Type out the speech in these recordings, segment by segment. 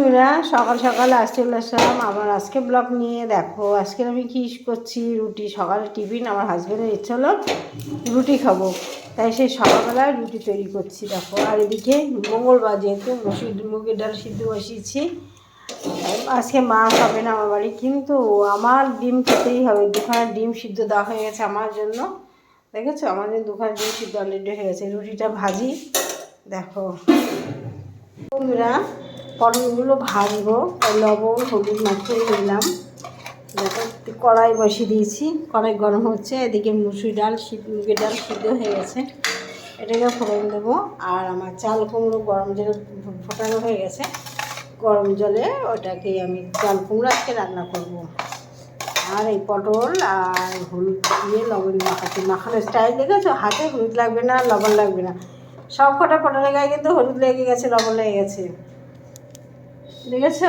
বন্ধুরা, সকাল সকাল আজ আসলাম আবার আজকে ব্লগ নিয়ে দেখো, আজকে আমি কী করছি? রুটি। সকালে টিফিন, আমার হাজব্যান্ডের ইচ্ছে হলো রুটি খাব। তাই সেই সকালবেলায় রুটি তৈরি করছি, দেখো। আর এদিকে মঙ্গলবার যেহেতু মুসুর মুগের ডাল সিদ্ধ বসিয়েছি, আজকে মা খাবে না আমার বাড়ি, কিন্তু আমার ডিম খেতেই হবে। দুখানা ডিম সিদ্ধ দেওয়া হয়ে গেছে আমার জন্য। দেখেছ? আমার জন্য দুখানা ডিম সিদ্ধ অলরেডি হয়ে গেছে। রুটিটা ভাজি, দেখো। বন্ধুরা পটলগুলো ভাজবো, তাই লবণ, হলুদ মাখিয়ে নিলাম। দেখো, কড়াই বসিয়ে দিয়েছি। কড়াই গরম হচ্ছে, এদিকে মুসুর ডাল মুগের ডাল সিদ্ধ হয়ে গেছে। এটাকে ফোড়ন দেবো। আর আমার চাল কুমড়ো গরম জলে ফোটানো হয়ে গেছে। গরম জলে ওটাকে আমি চাল কুমড়ো আজকে রান্না করব। আর এই পটল আর হলুদ দিয়ে লবণ মাখাচ্ছি মাখানোর স্টাইল দেখেছ? হাতে হলুদ লাগবে না, লবণ লাগবে না। সব কটা পটলের গায়ে কিন্তু হলুদ লেগে গেছে, লবণ লেগে গেছে। দেখেছ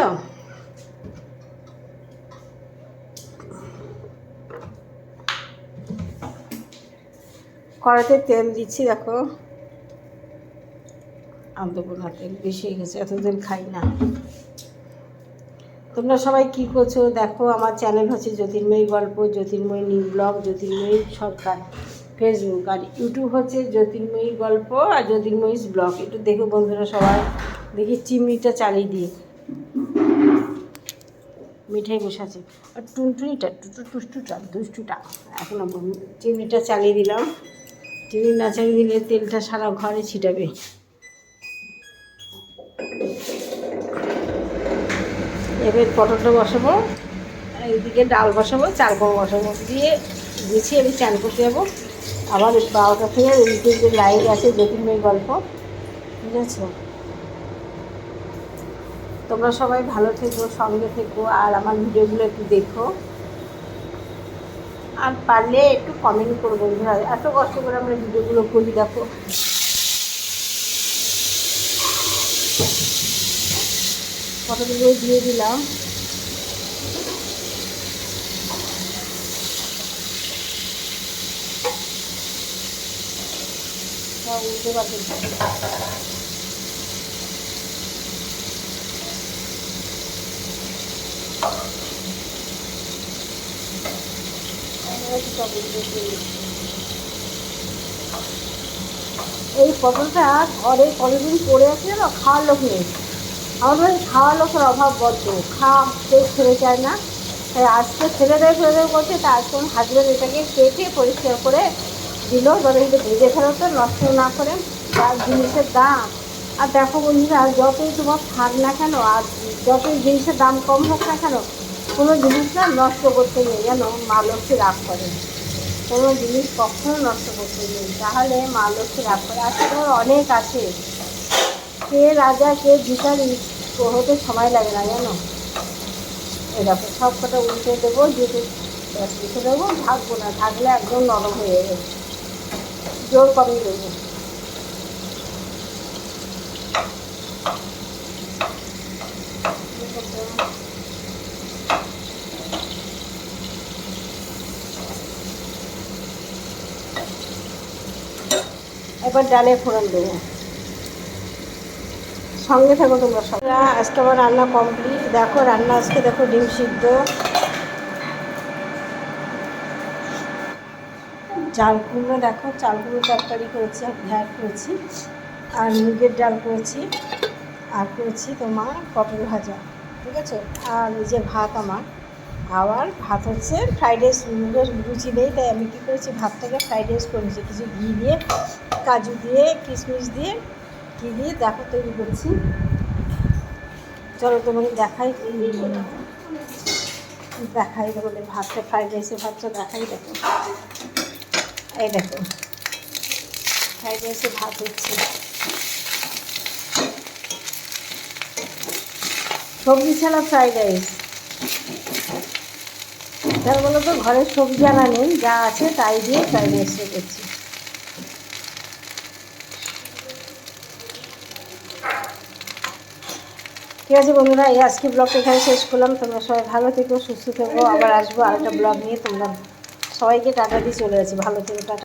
কড়াতে তেল দিচ্ছি, দেখো। আর তেল বেশি হয়ে গেছে এতদিন খাই না। তোমরা সবাই কি করছ? দেখো, আমার চ্যানেল হচ্ছে জ্যোতির্ময়ী গল্প, Jyotirmoyee new blog, Jyotirmoyee Sarkar Facebook আর ইউটিউব হচ্ছে জ্যোতির্ময়ী গল্প আর জ্যোতির্ময়ী ব্লগ। একটু দেখো বন্ধুরা সবাই। দেখি চিমনিটা চালিয়ে দিই। মিঠাই বসাছে আর টুনটুনিটা, টুটু টুষ্টুটা দুষ্টুটা। এখন চিমনিটা চালিয়ে দিলাম। চিমনি না চালিয়ে দিলে তেলটা সারা ঘরে ছিটাবে। এবার পটলটা বসাবো এইদিকে ডাল বসাবো চাল কম বসাবো। দিয়ে গুছিয়ে আমি চান করতে যাব। আবার বারোটা থেকে এদিকে যে লাইট আছে গল্প। ঠিক আছে? তোমরা সবাই ভালো থেকো, সঙ্গে থেকো, আর আমার ভিডিওগুলো একটু দেখো। আর পারলে একটু কমেন্ট করো বন্ধুরা, এত কষ্ট করে আমরা ভিডিওগুলো করি, দেখো। কতগুলো দিয়ে দিলাম। উল্টে পাল্টে এই পটলটা ঘরে কতদিন পড়ে আছে না, খাওয়ার লোক নেই। আমাদের খাওয়ার লোকের অভাব বড্ড। খাওয়া কেউ ছেড়ে যায় না। তাই আজকে ছেলে দেয় ছেলে দেয় করছে তা আজকে আমার হাজব্যান্ড এটাকে কেটে পরিষ্কার করে দিল যাতে এটা ভেজে ফেরত নষ্ট না করে। তার জিনিসের দাম। আর দেখো বন্ধুরা, যতই তোমার থাক না কেন, আর যতই জিনিসের দাম কম হোক না কেন কোনো জিনিস না নষ্ট করতে নেই যেন মা লক্ষ্মী রাগ করে। কোনো জিনিস কখনো নষ্ট করতে নেই। তাহলে মা লক্ষ্মী রাগ করে। আজকে তোমার অনেক আছে। কে রাজা, কে ভিখারি হতে সময় লাগে না, জানো? এরকম সব কটা উল্টে দেবো যেতে রেখে দেবো থাকব না। থাকলে একদম নরম হয়ে যাবে। জোর কমিয়ে দেবো। এবার ডালে ফোড়ন দেবো। সঙ্গে থাকো তোমরা সব আজকে আমার রান্না কমপ্লিট দেখো, রান্না আজকে দেখো ডিম সিদ্ধ। চাল কুমড়ো দেখো চাল কুমড়ো তরকারি করেছি, আর ঘ্যাট করেছি, আর মুগের ডাল করেছি, আর করেছি তোমার পটল ভাজা, ঠিক আছে? আর যে ভাত আমার। আবার ভাত হচ্ছে ফ্রাইড রাইস রুচি নেই, তাই আমি কী করেছি, ভাতটাকে ফ্রাইড রাইস করেছি কিছু ঘি দিয়ে, কাজু দিয়ে, কিশমিশ দিয়ে, ঘি দিয়ে দেখো তৈরি করছি। চলো তোমাকে দেখাই দেখাই তোমাদের ভাতটা ফ্রাইড রাইসের ভাতটা দেখাই দেখো। এই দেখো ফ্রাইড রাইসের ভাত হচ্ছে। সবজি ছাড়া ফ্রাইড রাইস তার বলো তো ঘরের সবজি আনা নেই, যা আছে তাই দিয়ে ফ্রাইড রাইসটা করছি ঠিক আছে বন্ধুরা, এই আজকে ব্লগটা এখানে শেষ করলাম। তোমরা সবাই ভালো থেকো, সুস্থ থেকো। আবার আসব আরেকটা ব্লগ নিয়ে। তোমরা সবাইকে টাটা দিয়ে চলে যাচ্ছি। ভালো থেকো, টাটা।